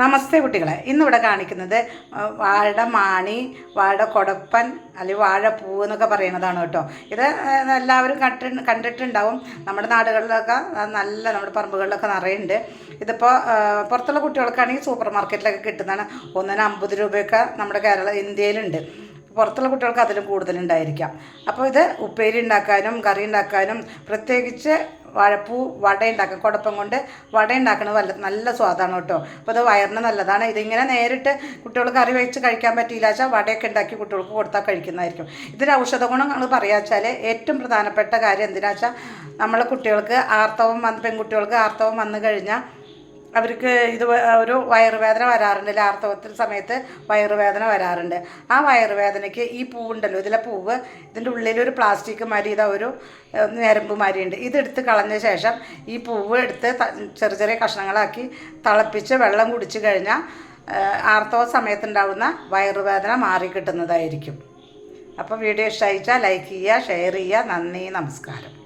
നമസ്തേ കുട്ടികളെ. ഇന്നിവിടെ കാണിക്കുന്നത് വാഴ മാണി വാഴ കൊടപ്പൻ അല്ലെങ്കിൽ വാഴപ്പൂ എന്നൊക്കെ പറയുന്നതാണ് കേട്ടോ. ഇത് എല്ലാവരും കണ്ടി കണ്ടിട്ടുണ്ടാവും. നമ്മുടെ നാടുകളിലൊക്കെ നല്ല നമ്മുടെ പറമ്പുകളിലൊക്കെ നിറയുണ്ട്. ഇതിപ്പോൾ പുറത്തുള്ള കുട്ടികൾക്കാണെങ്കിൽ സൂപ്പർ മാർക്കറ്റിലൊക്കെ കിട്ടുന്നതാണ്. ഒന്നിന് അമ്പത് രൂപയൊക്കെ നമ്മുടെ കേരള ഇന്ത്യയിലുണ്ട്. പുറത്തുള്ള കുട്ടികൾക്ക് അതിലും കൂടുതലുണ്ടായിരിക്കാം. അപ്പോൾ ഇത് ഉപ്പേരി ഉണ്ടാക്കാനും കറി ഉണ്ടാക്കാനും പ്രത്യേകിച്ച് വാഴപ്പൂ വട ഉണ്ടാക്കുക കുടപ്പം കൊണ്ട് വട ഉണ്ടാക്കുന്നത് വല്ല നല്ല സ്വാദാണ് കേട്ടോ. അപ്പോൾ അത് വയറിന് നല്ലതാണ്. ഇതിങ്ങനെ നേരിട്ട് കുട്ടികൾ കറി വെച്ച് കഴിക്കാൻ പറ്റിയില്ല വെച്ചാൽ വടയൊക്കെ ഉണ്ടാക്കി കുട്ടികൾക്ക് കൊടുത്താൽ കഴിക്കുന്നതായിരിക്കും. ഇതിന് ഔഷധ ഗുണം നമ്മൾ പറയുക വെച്ചാൽ ഏറ്റവും പ്രധാനപ്പെട്ട കാര്യം എന്തിനാ വെച്ചാൽ നമ്മളെ കുട്ടികൾക്ക് ആർത്തവം വന്ന് പെൺകുട്ടികൾക്ക് ആർത്തവം വന്നു കഴിഞ്ഞാൽ അവർക്ക് ഇത് ഒരു വയറുവേദന വരാറുണ്ട്. ആർത്തവത്തിൽ സമയത്ത് വയറുവേദന വരാറുണ്ട്. ആ വയറുവേദനയ്ക്ക് ഈ പൂവുണ്ടല്ലോ ഇതിലെ പൂവ് ഇതിന്റെ ഉള്ളിലൊരു പ്ലാസ്റ്റിക് മാതിരി ഇതാ ഒരു ഞരമ്പ് മാതിരിയുണ്ട്. ഇതെടുത്ത് കളഞ്ഞ ശേഷം ഈ പൂവ് എടുത്ത് ചെറിയ ചെറിയ കഷ്ണങ്ങളാക്കി തിളപ്പിച്ച് വെള്ളം കുടിച്ചു കഴിഞ്ഞാൽ ആർത്തവ സമയത്തുണ്ടാവുന്ന വയറുവേദന മാറിക്കിട്ടുന്നതായിരിക്കും. അപ്പോൾ വീഡിയോ ഇഷ്ടമായിച്ചാൽ ലൈക്ക് ചെയ്യുക ഷെയർ ചെയ്യുക. നന്ദി നമസ്കാരം.